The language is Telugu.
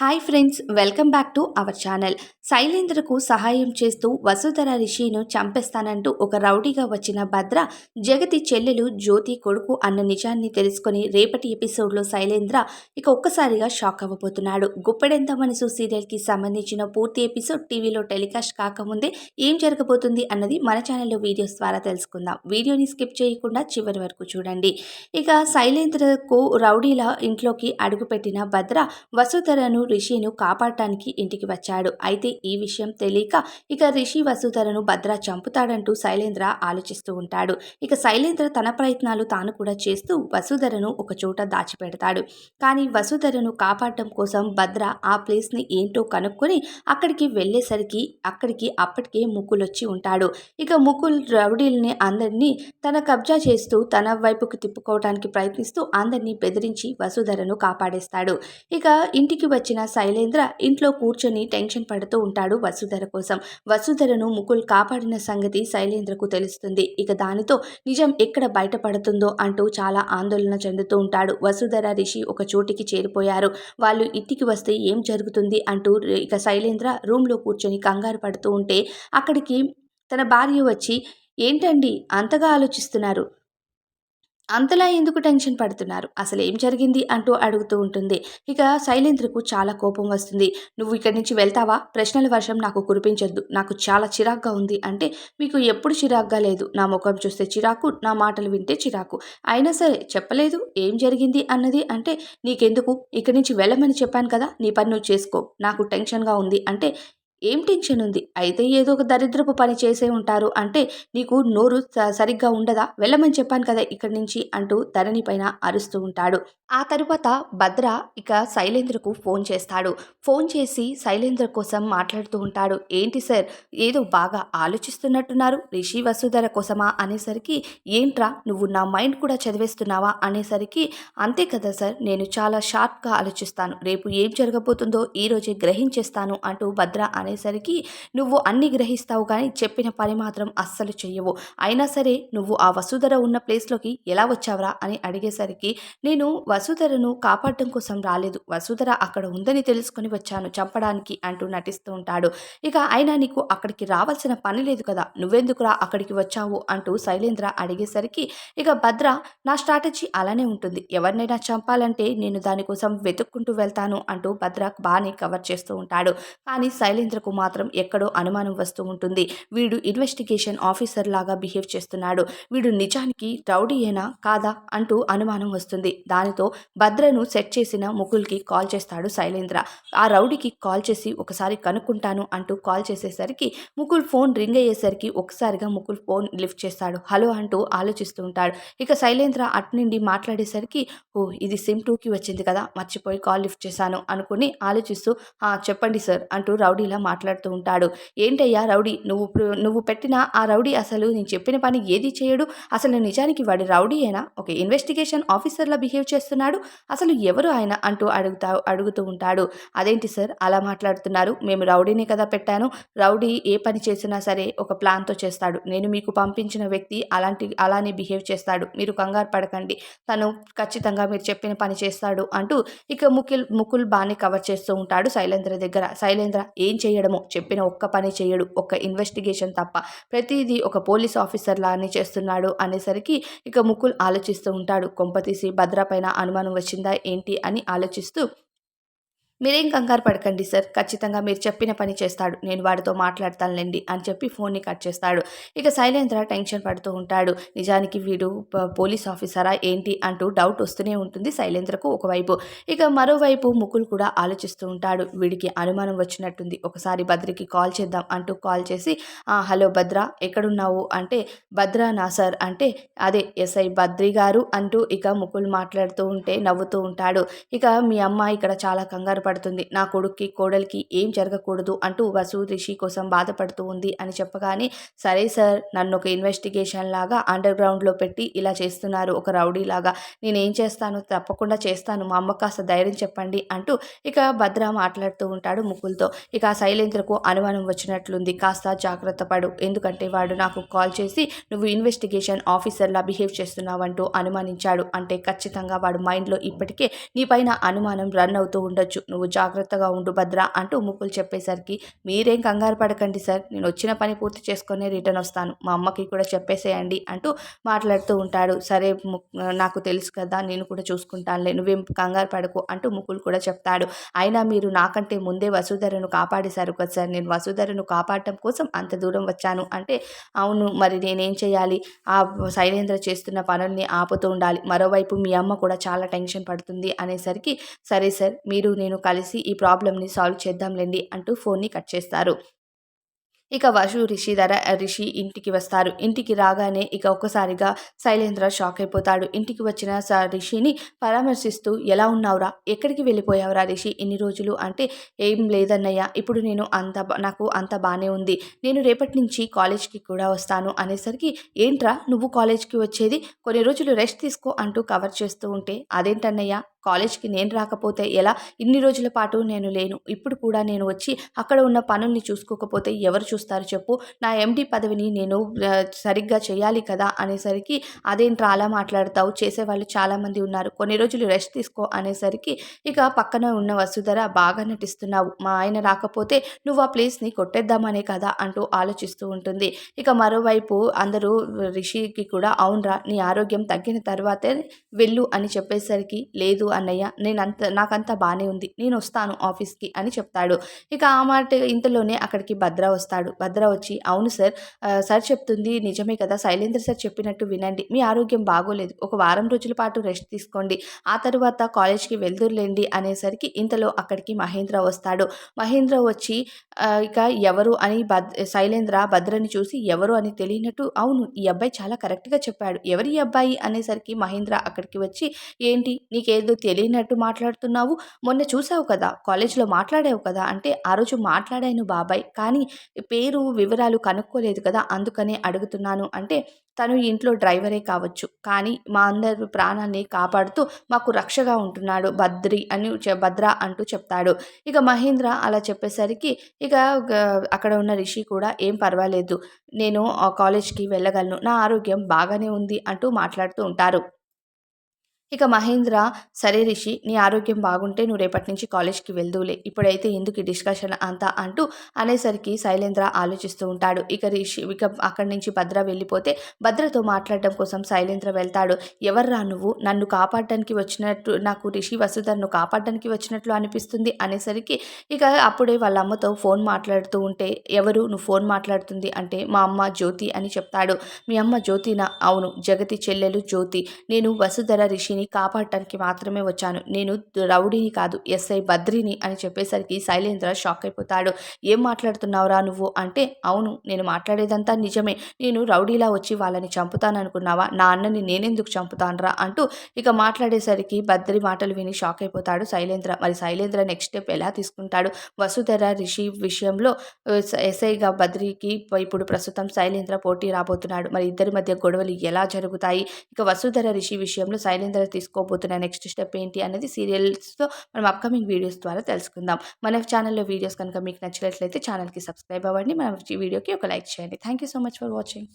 Hi friends welcome back to our channel. శైలేంద్రకు సహాయం చేస్తూ వసుధర రిషిను చంపేస్తానంటూ ఒక రౌడీగా వచ్చిన భద్ర జగతి చెల్లెలు జ్యోతి కొడుకు అన్న నిజాన్ని తెలుసుకొని రేపటి ఎపిసోడ్లో శైలేంద్ర ఇక ఒక్కసారిగా షాక్ అవ్వబోతున్నాడు. గుప్పెడెంత మనసు సీరియల్కి సంబంధించిన పూర్తి ఎపిసోడ్ టీవీలో టెలికాస్ట్ కాకముందే ఏం జరగబోతుంది అన్నది మన ఛానల్లో వీడియోస్ ద్వారా తెలుసుకుందాం. వీడియోని స్కిప్ చేయకుండా చివరి వరకు చూడండి. ఇక శైలేంద్రకు రౌడీల ఇంట్లోకి అడుగుపెట్టిన భద్ర వసుధరను రిషిను కాపాడటానికి ఇంటికి వచ్చాడు. అయితే ఈ విషయం తెలియక ఇక రిషి వసుధరను భద్ర చంపుతాడంటూ శైలేంద్ర ఆలోచిస్తూ ఉంటాడు. ఇక శైలేంద్ర తన ప్రయత్నాలు తాను కూడా చేస్తూ వసుధరను ఒక చోట దాచిపెడతాడు. కానీ వసుధరను కాపాడటం కోసం భద్ర ఆ ప్లేస్ని ఏంటో కనుక్కొని అక్కడికి వెళ్ళేసరికి అక్కడికి అప్పటికే ముక్కులొచ్చి ఉంటాడు. ఇక ముకుల్ రౌడీల్ని అందరినీ తన కబ్జా చేస్తూ తన వైపుకు తిప్పుకోవడానికి ప్రయత్నిస్తూ అందరినీ బెదిరించి వసుధరను కాపాడేస్తాడు. ఇక ఇంటికి వచ్చిన శైలేంద్ర ఇంట్లో కూర్చొని టెన్షన్ పడుతూ ఉంటాడు వసుధర కోసం. వసుధరను ముకుల్ కాపాడిన సంగతి శైలేంద్రకు తెలుస్తుంది. ఇక దానితో నిజం ఎక్కడ బయటపడుతుందో అంటూ చాలా ఆందోళన చెందుతూ ఉంటాడు. వసుధర రిషి ఒక చోటికి చేరిపోయారు. వాళ్ళు ఇంటికి వస్తే ఏం జరుగుతుంది అంటూ ఇక శైలేంద్ర రూమ్లో కూర్చొని కంగారు పడుతూ ఉంటే అక్కడికి తన భార్య వచ్చి ఏంటండి? అంతగా ఆలోచిస్తున్నారు. అంతలా ఎందుకు టెన్షన్ పడుతున్నారు? అసలు ఏం జరిగింది? అంటూ అడుగుతూ ఉంటుంది. ఇక శైలేంద్రకు చాలా కోపం వస్తుంది. నువ్వు ఇక్కడి నుంచి వెళ్తావా? ప్రశ్నల వర్షం నాకు కురిపించొద్దు. నాకు చాలా చిరాగ్గా ఉంది. అంటే మీకు ఎప్పుడు చిరాగ్గా లేదు? నా ముఖం చూస్తే చిరాకు నా మాటలు వింటే చిరాకు. అయినా సరే చెప్పలేదు? ఏం జరిగింది అన్నది? అంటే నీకెందుకు? ఇక్కడి నుంచి వెళ్ళమని చెప్పాను కదా. నీ పని నువ్వు చేసుకో. నాకు టెన్షన్గా ఉంది. అంటే ఏం టెన్షన్ ఉంది? అయితే ఏదో ఒక దరిద్రపు పని చేసే ఉంటారు. అంటే నీకు నోరు సరిగ్గా ఉండదా? వెళ్ళమని చెప్పాను కదా ఇక్కడి నుంచి అంటూ ధరణి పైన అరుస్తూ ఉంటాడు. ఆ తరువాత భద్ర ఇక శైలేంద్రకు ఫోన్ చేస్తాడు. ఫోన్ చేసి శైలేంద్ర కోసం మాట్లాడుతూ ఉంటాడు. ఏంటి సార్? ఏదో బాగా ఆలోచిస్తున్నట్టున్నారు. రిషి వసుధర కోసమా అనేసరికి ఏంట్రా నువ్వు నా మైండ్ కూడా చదివేస్తున్నావా అనేసరికి అంతే కదా సార్ నేను చాలా షార్ప్గా ఆలోచిస్తాను. రేపు ఏం జరగబోతుందో ఈరోజే గ్రహించేస్తాను అంటూ భద్ర అనే అనేసరికి నువ్వు అన్ని గ్రహిస్తావు కానీ చెప్పిన పని మాత్రం అస్సలు చెయ్యవు. అయినా సరే నువ్వు ఆ వసుధర ఉన్న ప్లేస్లోకి ఎలా వచ్చావరా? అని అడిగేసరికి నేను వసుధరను కాపాడటం కోసం రాలేదు. వసుధర అక్కడ ఉందని తెలుసుకొని వచ్చాను చంపడానికి అంటూ నటిస్తూ ఉంటాడు. ఇక అయినా నీకు అక్కడికి రావాల్సిన పని లేదు కదా. నువ్వెందుకురా అక్కడికి వచ్చావు? అంటూ శైలేంద్ర అడిగేసరికి ఇక భద్ర నా స్ట్రాటజీ అలానే ఉంటుంది. ఎవరినైనా చంపాలంటే నేను దానికోసం వెతుక్కుంటూ వెళ్తాను అంటూ భద్ర బాగానే కవర్ చేస్తూ ఉంటాడు. కానీ శైలేంద్ర కు మాత్రం ఎక్కడో అనుమానం వస్తూ ఉంటుంది. వీడు ఇన్వెస్టిగేషన్ ఆఫీసర్ లాగా బిహేవ్ చేస్తున్నాడు. వీడు నిజానికి రౌడీయేనా? కాదా? అంటూ అనుమానం వస్తుంది. దానితో భద్రను సెట్ చేసిన ముకుల్కి కాల్ చేస్తాడు శైలేంద్ర. ఆ రౌడీకి కాల్ చేసి ఒకసారి కనుక్కుంటాను అంటూ కాల్ చేసేసరికి ముకుల్ ఫోన్ రింగ్ అయ్యేసరికి ఒకసారిగా ముకుల్ ఫోన్ లిఫ్ట్ చేస్తాడు. హలో అంటూ ఆలోచిస్తూ ఉంటాడు. ఇక శైలేంద్ర అటు నుండి మాట్లాడేసరికి ఓ ఇది సిమ్ టూకి వచ్చింది కదా మర్చిపోయి కాల్ లిఫ్ట్ చేశాను అనుకుని ఆలోచిస్తూ చెప్పండి సార్ అంటూ రౌడీలా మాట్లాడుతూ ఉంటాడు. ఏంటయ్యా రౌడీ నువ్వు నువ్వు పెట్టిన ఆ రౌడీ అసలు నేను చెప్పిన పని ఏది చేయడు? అసలు నిజానికి వాడి రౌడీయేనా? ఒక ఇన్వెస్టిగేషన్ ఆఫీసర్లా బిహేవ్ చేస్తున్నాడు? అసలు ఎవరు ఆయన? అంటూ అడుగుతా అడుగుతూ ఉంటాడు. అదేంటి సార్? అలా మాట్లాడుతున్నారు. మేము రౌడీనే కదా పెట్టాను. రౌడీ ఏ పని చేసినా సరే ఒక ప్లాన్తో చేస్తాడు. నేను మీకు పంపించిన వ్యక్తి అలాంటి అలానే బిహేవ్ చేస్తాడు. మీరు కంగారు పడకండి. తను ఖచ్చితంగా మీరు చెప్పిన పని చేస్తాడు అంటూ ఇక ముకిల్ ముకుల్ బాగానే కవర్ చేస్తూ ఉంటాడు శైలేంద్ర దగ్గర. శైలేంద్ర ఏం చేయ చేయడము. చెప్పిన ఒక్క పని చేయడు ఒక్క ఇన్వెస్టిగేషన్ తప్ప. ప్రతిదీ ఒక పోలీస్ ఆఫీసర్ అని చేస్తున్నాడు అనేసరికి ఇక ముకుల్ ఆలోచిస్తూ ఉంటాడు. కొంపతీసి భద్ర పైన అనుమానం వచ్చిందా ఏంటి అని ఆలోచిస్తూ మీరేం కంగారు పడకండి సార్. ఖచ్చితంగా మీరు చెప్పిన పని చేస్తాడు. నేను వాడితో మాట్లాడతానులేండి అని చెప్పి ఫోన్ని కట్ చేస్తాడు. ఇక శైలేంద్ర టెన్షన్ పడుతూ ఉంటాడు. నిజానికి వీడు పోలీస్ ఆఫీసరా ఏంటి అంటూ డౌట్ వస్తూనే ఉంటుంది శైలేంద్రకు ఒకవైపు. ఇక మరోవైపు ముకుల్ కూడా ఆలోచిస్తూ ఉంటాడు. వీడికి అనుమానం వచ్చినట్టుంది. ఒకసారి భద్రకి కాల్ చేద్దాం అంటూ కాల్ చేసి హలో భద్ర ఎక్కడున్నావు? అంటే భద్ర నా సార్. అంటే అదే ఎస్ఐ బద్రి గారు అంటూ ఇక ముకుల్ మాట్లాడుతూ ఉంటే నవ్వుతూ ఉంటాడు. ఇక మీ అమ్మ ఇక్కడ చాలా కంగారు పడుతుంది నా కొడుక్కి కోడలికి ఏం జరగకూడదు అంటూ వసు రిషి కోసం బాధపడుతూ ఉంది అని చెప్పగానే సరే సార్ నన్ను ఒక ఇన్వెస్టిగేషన్ లాగా అండర్ గ్రౌండ్లో పెట్టి ఇలా చేస్తున్నారు ఒక రౌడీ లాగా. నేనేం చేస్తాను? తప్పకుండా చేస్తాను. మా అమ్మ కాస్త ధైర్యం చెప్పండి అంటూ ఇక భద్ర మాట్లాడుతూ ఉంటాడు ముకుల్తో. ఇక శైలేంద్రకు అనుమానం వచ్చినట్లుంది. కాస్త జాగ్రత్త పడు. ఎందుకంటే వాడు నాకు కాల్ చేసి నువ్వు ఇన్వెస్టిగేషన్ ఆఫీసర్లా బిహేవ్ చేస్తున్నావంటూ అనుమానించాడు. అంటే ఖచ్చితంగా వాడు మైండ్లో ఇప్పటికే నీ పైన అనుమానం రన్ అవుతూ ఉండొచ్చు. నువ్వు నువ్వు జాగ్రత్తగా ఉండు భద్ర అంటూ ముక్కులు చెప్పేసరికి మీరేం కంగారు పడకండి సార్. నేను వచ్చిన పని పూర్తి చేసుకొని రిటర్న్ వస్తాను. మా అమ్మకి కూడా చెప్పేసేయండి అంటూ మాట్లాడుతూ ఉంటాడు. సరే ము- నాకు తెలుసు కదా నేను కూడా చూసుకుంటానులే. నువ్వేం కంగారు పడకు అంటూ ముకులు కూడా చెప్తాడు. అయినా మీరు నాకంటే ముందే వసుధరను కాపాడేశారు కదా సార్. నేను వసుధరను కాపాడటం కోసం అంత దూరం వచ్చాను. అంటే అవును మరి నేనేం చేయాలి? ఆ శైలేంద్ర చేస్తున్న పనుల్ని ఆపుతూ ఉండాలి. మరోవైపు మీ అమ్మ కూడా చాలా టెన్షన్ పడుతుంది అనేసరికి సరే సార్ మీరు నేను కలిసి ఈ ప్రాబ్లమ్ని సాల్వ్ చేద్దాంలేండి అంటూ ఫోన్ని కట్ చేస్తారు. ఇక వసు రిషి ధర రిషి ఇంటికి వస్తారు. ఇంటికి రాగానే ఇక ఒక్కసారిగా శైలేంద్ర షాక్ అయిపోతాడు. ఇంటికి వచ్చిన స రిషిని పరామర్శిస్తూ ఎలా ఉన్నావురా? ఎక్కడికి వెళ్ళిపోయావురా రిషి? ఇన్ని రోజులు అంటే ఏం లేదన్నయ్య. ఇప్పుడు నేను అంత నాకు అంత బాగానే ఉంది. నేను రేపటి నుంచి కాలేజ్కి కూడా వస్తాను. అనేసరికి ఏంట్రా? నువ్వు కాలేజ్కి వచ్చేది? కొన్ని రోజులు రెస్ట్ తీసుకో అంటూ కవర్ చేస్తూ ఉంటే అదేంటన్నయ్య? కాలేజ్కి నేను రాకపోతే ఎలా? ఇన్ని రోజుల పాటు నేను లేను. ఇప్పుడు కూడా నేను వచ్చి అక్కడ ఉన్న పనుల్ని చూసుకోకపోతే ఎవరు చూస్తారు చెప్పు? నా ఎండి పదవిని నేను సరిగ్గా చేయాలి కదా? అనేసరికి అదేంట్రా అలా మాట్లాడతావు. చేసేవాళ్ళు చాలామంది ఉన్నారు. కొన్ని రోజులు రెస్ట్ తీసుకో అనేసరికి ఇక పక్కన ఉన్న వసుధర బాగా నటిస్తున్నావు. మా ఆయన రాకపోతే నువ్వు ఆ ప్లేస్ని కొట్టేద్దామనే కదా? అంటూ ఆలోచిస్తూ ఉంటుంది. ఇక మరోవైపు అందరూ రిషికి కూడా అవునరా నీ ఆరోగ్యం తగ్గిన తర్వాతే వెళ్ళు అని చెప్పేసరికి లేదు అన్నయ్య నేనంత నాకంతా బాగానే ఉంది. నేను వస్తాను ఆఫీస్కి అని చెప్తాడు. ఇక ఆ మాట ఇంతలోనే అక్కడికి భద్ర వస్తాడు. భద్ర వచ్చి అవును సార్ సార్ చెప్తుంది నిజమే కదా శైలేంద్ర సార్ చెప్పినట్టు వినండి. మీ ఆరోగ్యం బాగోలేదు. ఒక వారం రోజుల పాటు రెస్ట్ తీసుకోండి. ఆ తర్వాత కాలేజ్కి వెళ్దురులేండి అనేసరికి ఇంతలో అక్కడికి మహేంద్ర వస్తాడు. మహేంద్ర వచ్చి ఇక ఎవరు అని భద్ శైలేంద్ర భద్రని చూసి ఎవరు అని తెలియనట్టు అవును ఈ అబ్బాయి చాలా కరెక్ట్గా చెప్పాడు. ఎవరి ఈ అబ్బాయి? అనేసరికి మహేంద్ర అక్కడికి వచ్చి ఏంటి నీకేదో తెలియనట్టు మాట్లాడుతున్నావు. మొన్న చూసావు కదా కాలేజ్లో మాట్లాడావు కదా అంటే ఆ రోజు మాట్లాడాను బాబాయ్ కానీ పేరు వివరాలు కనుక్కోలేదు కదా అందుకనే అడుగుతున్నాను. అంటే తను ఇంట్లో డ్రైవరే కావచ్చు కానీ మా అందరి ప్రాణాన్ని కాపాడుతూ మాకు రక్షగా ఉంటున్నాడు బద్రి అని భద్ర అంటూ చెప్తాడు. ఇక మహేంద్ర అలా చెప్పేసరికి ఇక అక్కడ ఉన్న రిషి కూడా ఏం పర్వాలేదు నేను ఆ కాలేజ్కి వెళ్ళగలను నా ఆరోగ్యం బాగానే ఉంది అంటూ మాట్లాడుతూ ఉంటారు. ఇక మహేంద్ర సరే రిషి నీ ఆరోగ్యం బాగుంటే నువ్వు రేపటి నుంచి కాలేజ్కి వెళ్దువులే. ఇప్పుడైతే ఎందుకు డిస్కషన్ అంతా అంటూ అనేసరికి శైలేంద్ర ఆలోచిస్తూ ఉంటాడు. ఇక రిషి ఇక అక్కడి నుంచి భద్ర వెళ్ళిపోతే భద్రతో మాట్లాడటం కోసం శైలేంద్ర వెళ్తాడు. ఎవర్రా నువ్వు? నన్ను కాపాడడానికి వచ్చినట్టు నాకు రిషి వసుధర్ను కాపాడడానికి వచ్చినట్లు అనిపిస్తుంది అనేసరికి ఇక అప్పుడే వాళ్ళ అమ్మతో ఫోన్ మాట్లాడుతూ ఉంటే ఎవరు నువ్వు ఫోన్ మాట్లాడుతుంది అంటే మా అమ్మ జ్యోతి అని చెప్తాడు. మీ అమ్మ జ్యోతినా? అవును జగతి చెల్లెలు జ్యోతి. నేను వసుధర రిషిని కాపాడటానికి మాత్రమే వచ్చాను. నేను రౌడీని కాదు ఎస్ఐ బద్రిని అని చెప్పేసరికి శైలేంద్ర షాక్ అయిపోతాడు. ఏం మాట్లాడుతున్నావురా నువ్వు? అంటే అవును నేను మాట్లాడేదంతా నిజమే. నేను రౌడీలా వచ్చి వాళ్ళని చంపుతాననుకున్నావా? నా అన్నని నేనెందుకు చంపుతానరా? అంటూ ఇక మాట్లాడేసరికి బద్రి మాటలు విని షాక్ అయిపోతాడు శైలేంద్ర. మరి శైలేంద్ర నెక్స్ట్ స్టెప్ ఎలా తీసుకుంటాడు? వసుధర రిషి విషయంలో ఎస్ఐగా బద్రికి ఇప్పుడు ప్రస్తుతం శైలేంద్ర పోటీ రాబోతున్నాడు. మరి ఇద్దరి మధ్య గొడవలు ఎలా జరుగుతాయి? ఇక వసుధర రిషి విషయంలో శైలేంద్ర తీసుకోబోతున్న నెక్స్ట్ స్టెప్ ఏంటి అనేది సీరియల్స్తో మనం అప్కమింగ్ వీడియోస్ ద్వారా తెలుసుకుందాం. మన ఛానల్లో వీడియోస్ కనుక మీకు నచ్చినట్లయితే ఛానల్కి సబ్స్క్రైబ్ అవ్వండి. మన వీడియోకి ఒక లైక్ చేయండి. Thank you so much for watching